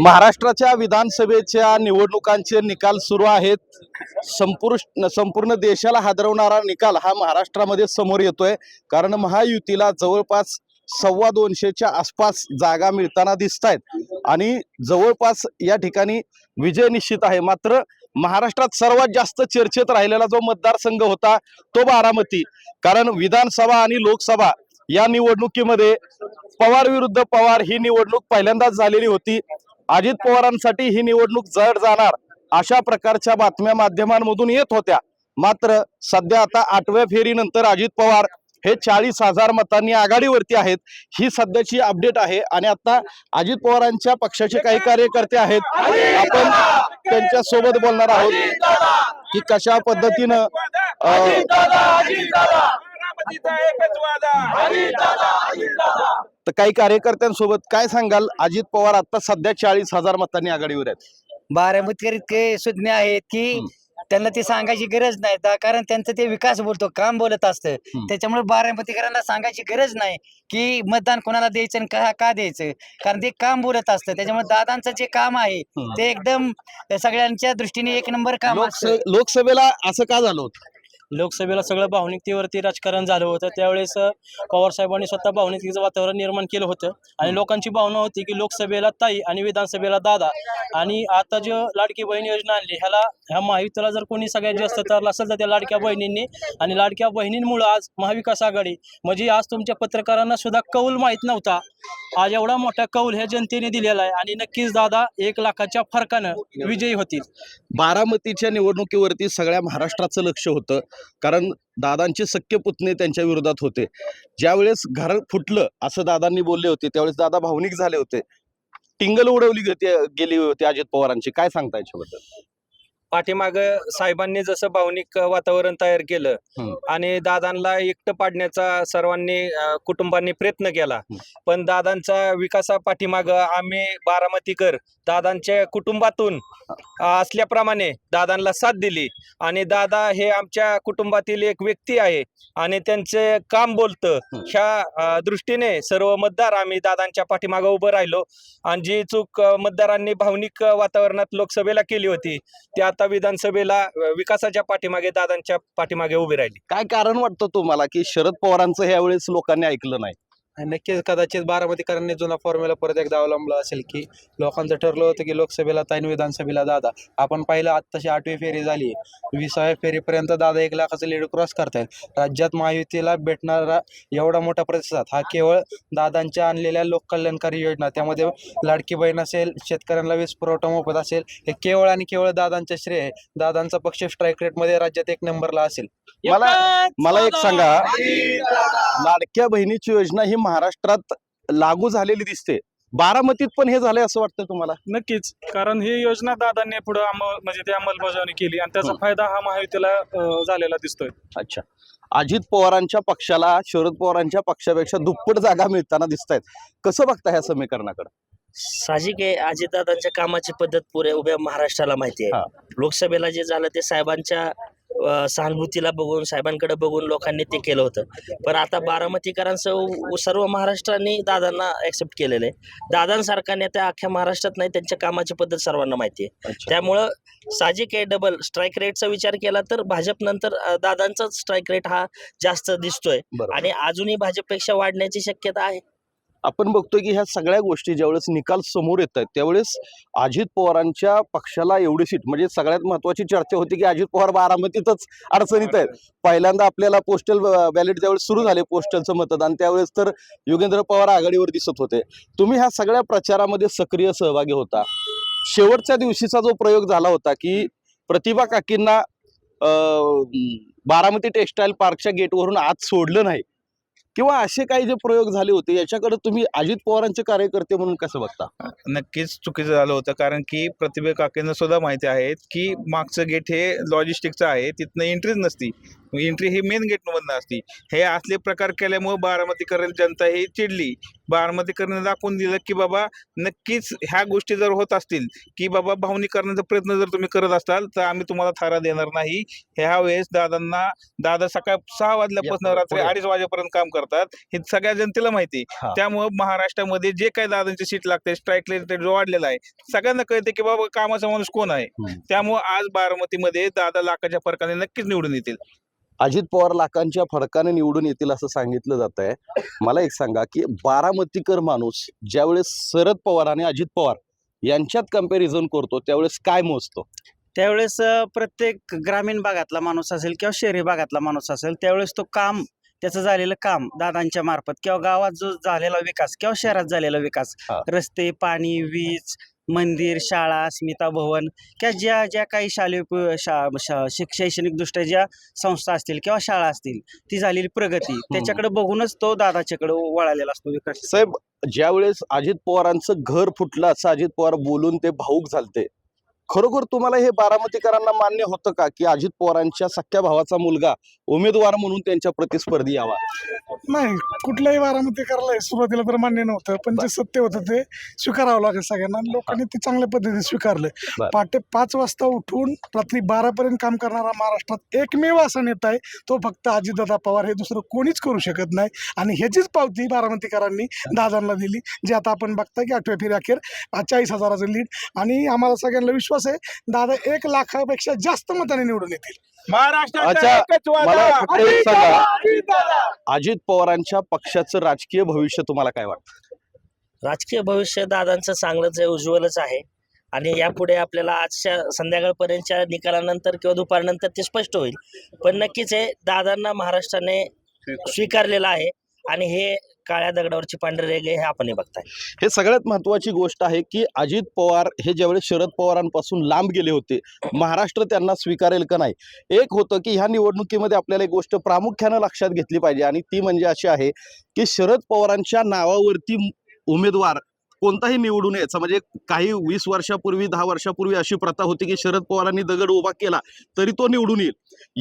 महाराष्ट्राच्या विधानसभेच्या निवडणुकांचे निकाल सुरू आहेत. संपूर्ण संपूर्ण देशाला हादरवणारा निकाल हा महाराष्ट्रामध्ये समोर येतोय. कारण महायुतीला जवळपास सव्वा दोनशेच्या आसपास जागा मिळताना दिसत आहेत आणि जवळपास या ठिकाणी विजय निश्चित आहे. मात्र महाराष्ट्रात सर्वात जास्त चर्चेत राहिलेला जो मतदारसंघ होता तो बारामती. कारण विधानसभा आणि लोकसभा या निवडणुकीमध्ये पवार विरुद्ध पवार ही निवडणूक पहिल्यांदाच झालेली होती. अजित पवारांसाठी ही निवडणूक जड जाणार अशा प्रकारच्या बातम्या माध्यमांमधून येत होत्या. मात्र सध्या आता आठव्या फेरीनंतर अजित पवार हे चाळीस हजार मतांनी आघाडीवरती आहेत. ही सध्याची अपडेट आहे आणि आता अजित पवारांच्या पक्षाचे काही कार्यकर्ते आहेत. आपण त्यांच्यासोबत बोलणार आहोत की कशा पद्धतीनं तर काही कार्यकर्त्यांसोबत काय सांगाल? अजित पवार आता सध्या चाळीस हजार मतांनी आघाडीवर आहेत. बारामतीकर इतके सुज्ञ आहेत की. त्यांना ती सांगायची गरज नाही. कारण त्यांचं ते विकास बोलतो काम बोलत असतं. त्याच्यामुळे बारामतीकरांना सांगायची गरज नाही की मतदान कोणाला द्यायचं आणि का का द्यायचं. कारण ते काम बोलत असतं. त्याच्यामुळे दादांचं जे काम आहे. ते एकदम सगळ्यांच्या दृष्टीने एक नंबर काम लोकसभेला असं का झालं होतं? लोकसभेला सगळं भावनिकतेवरती राजकारण झालं होतं. त्यावेळेस पवार साहेबांनी स्वतः भावनिकतेचं वातावरण निर्माण केलं होतं. आणि लोकांची भावना होती की लोकसभेला ताई आणि विधानसभेला दादा आणि आता जे लाडकी बहीण योजना आणली ह्याला ह्या महायुतीला जर कोणी सगळ्यात जास्त तरला असेल तर त्या लाडक्या बहिणींनी आणि लाडक्या बहिणींमुळं आज महाविकास आघाडी म्हणजे आज तुमच्या पत्रकारांना सुद्धा कौल माहीत नव्हता. आज एवढा मोठा कौल ह्या जनतेने दिलेला आहे आणि नक्कीच दादा एक लाखाच्या फरकानं विजयी होतील. बारामतीच्या निवडणुकीवरती सगळ्या महाराष्ट्राचं लक्ष होतं. कारण दादांचे सख्य पुतणे त्यांच्या विरोधात होते. ज्यावेळेस घर फुटलं असं दादांनी बोलले होते त्यावेळेस दादा भावनिक झाले होते. टिंगल उडवली गेली होती अजित पवारांची. काय सांगता याच्याबद्दल? पाठीमाग साहेबांनी जसं भावनिक वातावरण तयार केलं. आणि दादांना एकटं पाडण्याचा सर्वांनी कुटुंबांनी प्रयत्न केला. पण दादांचा विकासा पाठीमाग आम्ही बारामतीकर दादांच्या कुटुंबातून असल्याप्रमाणे दादांना साथ दिली आणि दादा हे आमच्या कुटुंबातील एक व्यक्ती आहे आणि त्यांचे काम बोलतं. ह्या दृष्टीने सर्व मतदार आम्ही दादांच्या पाठीमागं उभं राहिलो आणि जी चूक मतदारांनी भावनिक वातावरणात लोकसभेला केली होती ती आता विधानसभेला विकासाच्या पाठीमागे दादांच्या पाठीमागे उभी राहिली. काय कारण वाटतं तुम्हाला की शरद पवारांचं ह्यावेळेस लोकांनी ऐकलं नाही? नक्कीच कदाचित बारामतीकरांनी जुना फॉर्म्युला परत एकदा अवलंबला असेल की लोकांचं ठरलं होतं की लोकसभेला ताईन विधानसभेला दादा. आपण पाहिलं आत्ताशी आठवी फेरी झाली. विसाव्या फेरीपर्यंत दादा एक लाखाचं लीड क्रॉस करतायत. राज्यात महायुतीला भेटणारा एवढा मोठा प्रतिसाद हा केवळ दादांच्या आणलेल्या लोककल्याणकारी योजना. त्यामध्ये लाडकी बहीण असेल शेतकऱ्यांना वीज पुरवठा मोफत असेल हे केवळ आणि केवळ दादांचे श्रेय दादांचा पक्ष स्ट्राईक रेटमध्ये राज्यात एक नंबरला असेल. मला मला एक सांगा. लाडक्या बहिणीची योजना ही महाराष्ट्रात लागू झालेली दिसते. बारामतीत पण हे झालंय असं वाटतं तुम्हाला? नक्कीच. कारण ही योजना दादांनी पुढे म्हणजे ती अंमलबजावणी केली आणि त्याचा. फायदा हा महायुतीला झालेला दिसतोय. अच्छा. अजित पवारांच्या पक्षाला शरद पवारांच्या पक्षापेक्षा दुप्पट जागा मिळताना दिसत आहेत कसं बघता ह्या समीकरणाकडे? साहजिक आहे अजितदादांच्या कामाची पद्धत पुऱ्या उभ्या महाराष्ट्राला माहिती हा. आहे लोकसभेला जे झालं ते साहेबांच्या सहानुभूतीला बघून साहेबांकडे बघून लोकांनी ते केलं होतं. पण आता बारामतीकरांसह उ- सर्व महाराष्ट्राने दादांना ऍक्सेप्ट केलेलं आहे. दादांसारखा नेता अख्ख्या महाराष्ट्रात नाही त्यांच्या कामाची पद्धत सर्वांना माहिती आहे. त्यामुळं साहजिक आहे डबल स्ट्राईक रेटचा विचार केला तर भाजप नंतर दादांचाच स्ट्राईक रेट हा जास्त दिसतोय. आणि अजूनही भाजपपेक्षा वाढण्याची शक्यता आहे. आपण बघतोय की ह्या सगळ्या गोष्टी ज्यावेळेस निकाल समोर येत आहेत त्यावेळेस अजित पवारांच्या पक्षाला एवढी सीट म्हणजे सगळ्यात महत्वाची चर्चा होती की अजित पवार बारामतीतच अडचणीत आहेत. पहिल्यांदा आपल्याला पोस्टल बॅलेट ज्यावेळेस सुरू झाले पोस्टलचं मतदान त्यावेळेस तर योगेंद्र पवार आघाडीवर दिसत होते. तुम्ही ह्या सगळ्या प्रचारामध्ये सक्रिय सहभागी होता. शेवटच्या दिवशीचा जो प्रयोग झाला होता की प्रतिभा काकींना बारामती टेक्सटाईल पार्कच्या गेटवरून आत सोडलं नाही. किंवा असे काही जे प्रयोग झाले होते याच्याकडे तुम्ही अजित पवारांचे कार्यकर्ते म्हणून कसं बघता? नक्कीच चुकीचं झालं होतं कारण की प्रतिभा काकेंना सुद्धा माहिती आहे की मागचं गेट हे लॉजिस्टिकचं आहे तिथनं एंट्रीच नसती. एंट्री ही मेन गेटमधनं असती. हे असले प्रकार केल्यामुळे बारामतीकर जनता ही चिडली. बारामतीकरांनी दाखवून दिलं की बाबा नक्कीच ह्या गोष्टी जर होत असतील की बाबा भावनिकरणाचा प्रयत्न जर तुम्ही करत असाल तर आम्ही तुम्हाला थारा देणार नाही ह्या वेळेस दादांना दादा सकाळ सहा वाजल्यापासून रात्री. अडीच वाजेपर्यंत काम करतात हे सगळ्या जनतेला माहिती. त्यामुळं महाराष्ट्रामध्ये जे काही दादांची सीट लागते स्ट्राईक जो वाढलेला आहे सगळ्यांना कळते की बाबा कामाचा माणूस कोण आहे. त्यामुळं आज बारामतीमध्ये दादा लाखाच्या फरकाने नक्कीच निवडून येतील अजित पवार लाखांच्या फरकाने निवडून येतील असं सांगितलं जात आहे मला एक सांगा की बारामतीकर माणूस ज्यावेळेस शरद पवार आणि अजित पवार यांच्यात कंपॅरिझन करतो त्यावेळेस काय मोजतो त्यावेळेस प्रत्येक ग्रामीण भागातला माणूस असेल किंवा शहरी भागातला माणूस असेल त्यावेळेस तो काम त्याचं झालेलं काम दादांच्या मार्फत किंवा गावात जो झालेला विकास किंवा शहरात झालेला विकास. रस्ते पाणी वीज मंदिर शाळा स्मिता भवन किंवा ज्या ज्या काही शालेय शा शा- शिक शैक्षणिक ज्या संस्था असतील किंवा शाळा असतील ती झालेली प्रगती त्याच्याकडे बघूनच तो दादाच्याकडे वळालेला असतो विकास. साहेब ज्यावेळेस अजित पवारांचं घर फुटलं असं अजित पवार बोलून ते भाऊक झालते. खरोखर तुम्हाला हे बारामतीकरांना मान्य होतं का की अजित पवारांच्या सख्या भावाचा मुलगा उमेदवार म्हणून त्यांच्या प्रतिस्पर्धी यावा? नाही कुठल्याही बारामती करायला सुरुवातीला तर मान्य नव्हतं पण जे सत्य होतं ते स्वीकारावं लागेल सगळ्यांना. लोकांनी ते चांगल्या पद्धतीने स्वीकारलं. पहाटे पाच वाजता उठून रात्री बारापर्यंत काम करणारा महाराष्ट्रात एकमेव असा नेता आहे तो फक्त अजितदादा पवार. हे दुसरं कोणीच करू शकत नाही. आणि ह्याचीच पावती बारामतीकरांनी दादांना दिली जी आता आपण बघता की आठव्या फेरी अखेर चाळीस हजाराचं लीड आणि आम्हाला सगळ्यांना विश्वास आहे. दादा एक लाखापेक्षा जास्त मताने निवडून येतील. महाराष्ट्राचा अच्छा, एकच वादा. मला फक्त एक सांगा. अजितदादा! अजित पवारांच्या पक्षाचं राजकीय भविष्य तुम्हाला काय वाटतं? राजकीय भविष्य दादांचं चांगलंच आहे उज्ज्वलच आहे. आणि यापुढे आपल्याला आजच्या संध्याकाळपर्यंतच्या निकालानंतर किंवा दुपारनंतर ते स्पष्ट होईल. पण नक्कीच आहे दादांना महाराष्ट्राने स्वीकारलेलं आहे. आणि हे काळ्या दगडावरची पांढरी रेग हे आपण बघताय. हे सगळ्यात महत्वाची गोष्ट आहे की अजित पवार हे ज्यावेळेस शरद पवारांपासून लांब गेले होते महाराष्ट्र त्यांना स्वीकारेल का नाही? एक होतं की ह्या निवडणुकीमध्ये आपल्याला एक गोष्ट प्रामुख्यानं लक्षात घेतली पाहिजे आणि ती म्हणजे अशी आहे की शरद पवारांच्या नावावरती उमेदवार कोणताही निवडून यायचा. म्हणजे काही वीस वर्षापूर्वी दहा वर्षापूर्वी अशी प्रथा होती की शरद पवारांनी दगड उभा केला तरी तो निवडून येईल.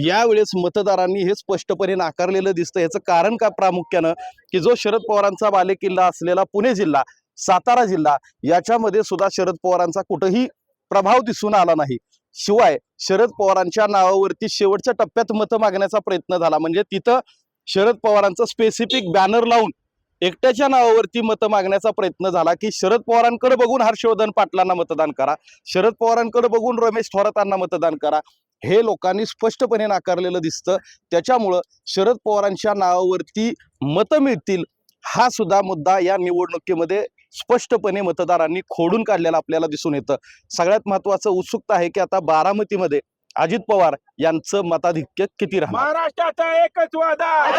यावेळेस मतदारांनी हे स्पष्टपणे नाकारलेलं दिसतं. याचं कारण का प्रामुख्यानं? की जो शरद पवारांचा बालेकिल्ला असलेला पुणे जिल्हा सातारा जिल्हा याच्यामध्ये सुद्धा शरद पवारांचा कुठंही प्रभाव दिसून आला नाही. शिवाय शरद पवारांच्या नावावरती शेवटच्या टप्प्यात मतं मागण्याचा प्रयत्न झाला. म्हणजे तिथं शरद पवारांचं स्पेसिफिक बॅनर लावून एकट्याच्या नावावरती मतं मागण्याचा प्रयत्न झाला की शरद पवारांकडे बघून हर्षवर्धन पाटलांना मतदान करा. शरद पवारांकडे बघून रमेश थोरातांना मतदान करा. हे लोकांनी स्पष्टपणे नाकारलेलं दिसतं. त्याच्यामुळं शरद पवारांच्या नावावरती मतं मिळतील हा सुद्धा मुद्दा या निवडणुकीमध्ये स्पष्टपणे मतदारांनी खोडून काढलेला आपल्याला दिसून येतं. सगळ्यात महत्वाचं उत्सुकता आहे की आता बारामतीमध्ये अजित पवार यांचं मताधिक्य किती राहणार? महाराष्ट्राचा एकच वादा.